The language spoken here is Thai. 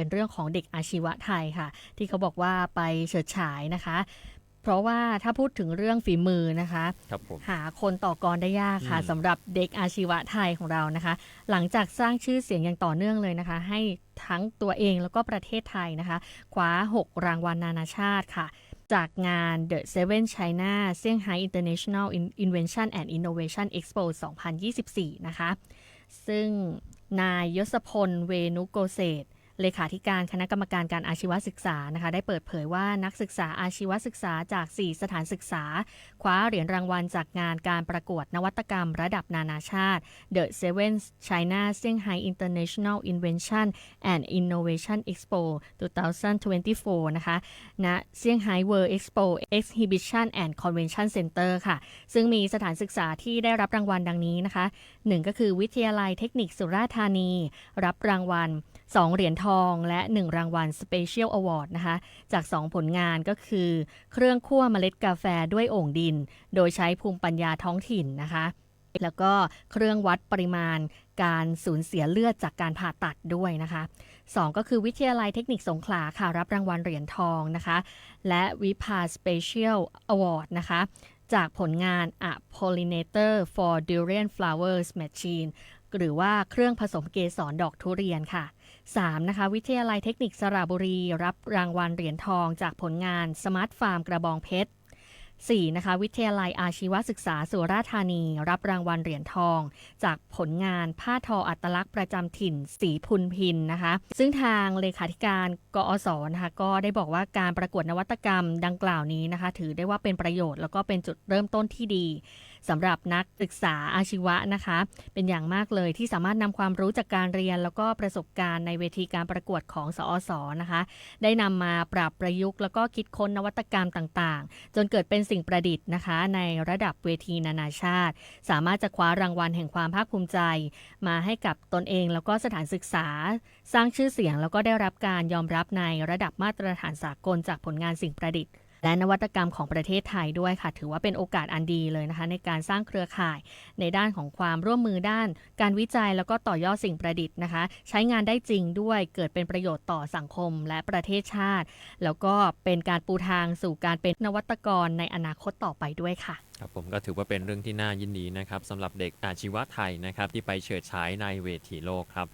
เป็นเรื่องของเด็กอาชีวะไทยค่ะ ที่เขาบอกว่าไปเฉิดฉายนะคะ เพราะว่าถ้าพูดถึงเรื่องฝีมือนะคะครับผมหาคนต่อกรได้ยากค่ะอืมสำหรับเด็กอาชีวะไทยของเรานะคะ หลังจากสร้างชื่อเสียงอย่างต่อเนื่องเลยนะคะ ให้ทั้งตัวเองแล้วก็ประเทศไทยนะคะคว้า 6 รางวัลนานาชาติค่ะจากงาน The Seven China Shanghai International Invention and Innovation Expo 2024 นะคะ ซึ่งนายยศพล เวนุโกเศษ เลขาธิการคณะกรรมการการอาชีวศึกษานะคะได้เปิดเผยว่านักศึกษาอาชีวศึกษาจาก 4 สถานศึกษา คว้าเหรียญรางวัลจากงานการประกวดนวัตกรรมระดับนานาชาติ The Seven China Shanghai International Invention and Innovation Expo 2024 นะคะณ Shanghai World Expo Exhibition and Convention Center ค่ะ ซึ่งมีสถานศึกษาที่ได้รับรางวัลดังนี้นะคะหนึ่งก็คือวิทยาลัยเทคนิคสุราษฎร์ธานี รับรางวัล 2 เหรียญทองและ 1 รางวัล Special Award นะคะ จาก 2 ผลงานก็คือ เครื่องคั่วเมล็ดกาแฟด้วยโอ่งดิน โดยใช้ภูมิปัญญาท้องถิ่นนะคะ แล้วก็เครื่องวัดปริมาณการสูญเสียเลือดจากการผ่าตัดด้วยนะคะ 2 ก็คือวิทยาลัยเทคนิคสงขลาค่ะ รับรางวัลเหรียญทองนะคะ และวิภา Special Award นะคะจากผลงาน A Pollinator for Durian Flowers Machine หรือว่าเครื่องผสมเกสรดอกทุเรียนค่ะ 3. นะคะวิทยาลัยเทคนิคสระบุรี รับรางวัลเหรียญทองจากผลงาน Smart Farm กระบองเพชร 4. นะคะวิทยาลัยอาชีวศึกษาสุราษฎร์ธานี รับรางวัลเหรียญทอง จากผลงานผ้าทออัตลักษณ์ประจำถิ่น สีพุนพินนะคะ ซึ่งทางเลขาธิการกอสนะคะก็ได้บอกว่าการประกวดนวัตกรรมดังกล่าวนี้นะคะ ถือได้ว่าเป็นประโยชน์แล้วก็เป็นจุดเริ่มต้นที่ดี สำหรับนักศึกษาอาชีวะนะคะ เป็นอย่างมากเลยที่สามารถนำความรู้จากการเรียน แล้วก็ประสบการณ์ในเวทีการประกวดของสอสอนะคะ ได้นำมาปรับประยุกต์แล้วก็คิดค้นนวัตกรรมต่างๆ จนเกิดเป็นสิ่งประดิษฐ์นะคะ ในระดับเวทีนานาชาติ สามารถจะคว้ารางวัลแห่งความภาคภูมิใจ มาให้กับตนเองแล้วก็สถานศึกษา สร้างชื่อเสียงแล้วก็ได้รับการยอมรับในระดับมาตรฐานสากลจากผลงานสิ่งประดิษฐ์ และนวัตกรรมของประเทศไทยด้วยค่ะ ถือว่าเป็นโอกาสอันดีเลยนะคะ ในการสร้างเครือข่ายในด้านของความร่วมมือด้าน การวิจัยแล้วก็ต่อยอดสิ่งประดิษฐ์นะคะ ใช้งานได้จริงด้วยเกิดเป็นประโยชน์ต่อสังคมและประเทศชาติ แล้วก็เป็นการปูทางสู่การเป็นนวัตกรในอนาคตต่อไปด้วยค่ะครับผมก็ถือว่าเป็นเรื่องที่น่ายินดีนะครับสำหรับเด็กอาชีวะไทยนะครับที่ไปเฉิดฉายในเวทีโลกครับ